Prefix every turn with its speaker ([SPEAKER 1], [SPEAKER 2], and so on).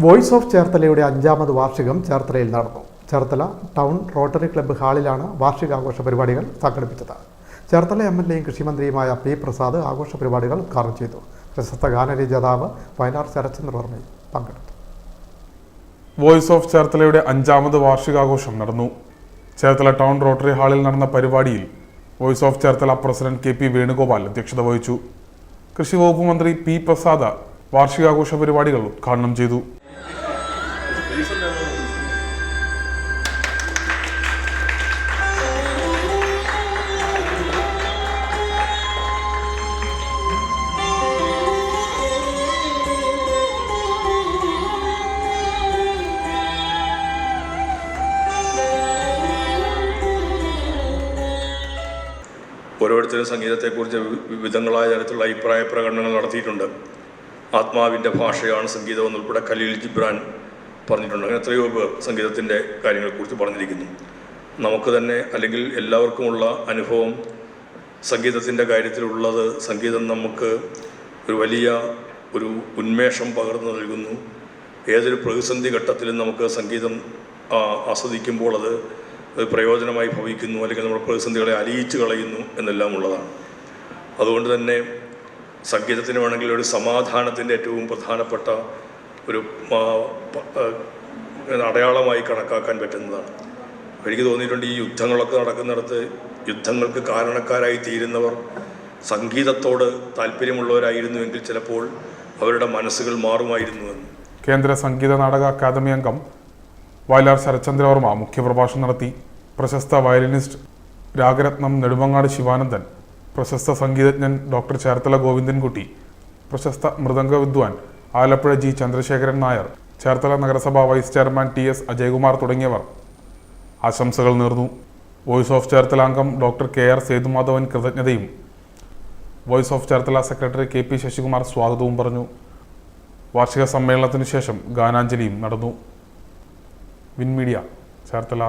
[SPEAKER 1] Voice of ചേർത്തലയുടെ അഞ്ചാമത് വാർഷികം ചേർത്തലയിൽ നടന്നു. ചേർത്തല ടൗൺ റോട്ടറി ക്ലബ്ബ് ഹാളിലാണ് വാർഷികാഘോഷ പരിപാടികൾ സംഘടിപ്പിച്ചത്. ചേർത്തല എം എൽ എയും കൃഷിമന്ത്രിയുമായ പി പ്രസാദ് ആഘോഷ പരിപാടികൾ ഉദ്ഘാടനം ചെയ്തു. പ്രശസ്ത ഗാനരചയിതാവ് വയനാർ ശരത്ചന്ദ്ര വർമ്മയും പങ്കെടുത്തു.
[SPEAKER 2] വോയിസ് ഓഫ് ചേർത്തലയുടെ അഞ്ചാമത് വാർഷികാഘോഷം നടന്നു. ചേർത്തല ടൗൺ റോട്ടറി ഹാളിൽ നടന്ന പരിപാടിയിൽ voice of Cherthala president K P Venugopal അധ്യക്ഷത വഹിച്ചു. കൃഷി വകുപ്പ് മന്ത്രി പി പ്രസാദ വാർഷികാഘോഷ പരിപാടികൾ ഉദ്ഘാടനം ചെയ്തു.
[SPEAKER 3] ഓരോരുത്തരും സംഗീതത്തെക്കുറിച്ച് വിവിധങ്ങളായ തരത്തിലുള്ള അഭിപ്രായ പ്രകടനങ്ങൾ നടത്തിയിട്ടുണ്ട്. ആത്മാവിന്റെ ഭാഷയാണ് സംഗീതം എന്നുൾപ്പെടെ ഖലീൽ ജിബ്രാൻ പറഞ്ഞിട്ടുണ്ട്. എത്രയോ സംഗീതത്തിന്റെ കാര്യങ്ങളെക്കുറിച്ച് പറഞ്ഞിരിക്കുന്നു. നമുക്ക് തന്നെ അല്ലെങ്കിൽ എല്ലാവർക്കുമുള്ള അനുഭവം സംഗീതത്തിന്റെ കാര്യത്തിലുള്ളത് സംഗീതം നമുക്ക് ഒരു വലിയ ഒരു ഉന്മേഷം പകർന്നു നൽകുന്നു. ഏതൊരു പ്രതിസന്ധി ഘട്ടത്തിലും നമുക്ക് സംഗീതം ആസ്വദിക്കുമ്പോൾ അത് പ്രയോജനമായി ഭവിക്കുന്നു അല്ലെങ്കിൽ നമ്മുടെ പ്രതിസന്ധികളെ അലിയിച്ചു കളയുന്നു എന്നെല്ലാം ഉള്ളതാണ്. അതുകൊണ്ട് തന്നെ സംഗീതത്തിന് വേണമെങ്കിൽ ഒരു സമാധാനത്തിന്റെ ഏറ്റവും പ്രധാനപ്പെട്ട ഒരു അടയാളമായി കണക്കാക്കാൻ പറ്റുന്നതാണ്. എനിക്ക് തോന്നിയിട്ടുണ്ട് ഈ യുദ്ധങ്ങളൊക്കെ നടക്കുന്നിടത്ത് യുദ്ധങ്ങൾക്ക് കാരണക്കാരായി തീരുന്നവർ സംഗീതത്തോട് താല്പര്യമുള്ളവരായിരുന്നുവെങ്കിൽ ചിലപ്പോൾ അവരുടെ മനസ്സുകൾ മാറുമായിരുന്നുവെന്ന്
[SPEAKER 2] കേന്ദ്ര സംഗീത നാടക അക്കാദമി അംഗം വയലാർ ശരത്ചന്ദ്രവർമ്മ മുഖ്യപ്രഭാഷണം നടത്തി പ്രശസ്ത വയലിനിസ്റ്റ് രാഗരത്നം നെടുമങ്ങാട് ശിവാനന്ദൻ പ്രശസ്ത സംഗീതജ്ഞൻ ഡോക്ടർ ചേർത്തല ഗോവിന്ദൻകുട്ടി പ്രശസ്ത മൃദംഗ വിദ്വാൻ ആലപ്പുഴ ജി ചന്ദ്രശേഖരൻ നായർ ചേർത്തല നഗരസഭാ vice chairman T S Ajayakumar തുടങ്ങിയവർ. ആശംസകൾ നേർന്നു. വോയിസ് ഓഫ് ചേർത്തല അംഗം ഡോക്ടർ കെ. ആർ. സേതുമാധവൻ കൃതജ്ഞതയും. Voice of Cherthala secretary K. P. Sasikumar സ്വാഗതവും പറഞ്ഞു. വാർഷിക സമ്മേളനത്തിനു ശേഷം ഗാനാഞ്ജലിയും നടന്നു. Win media Cherthala.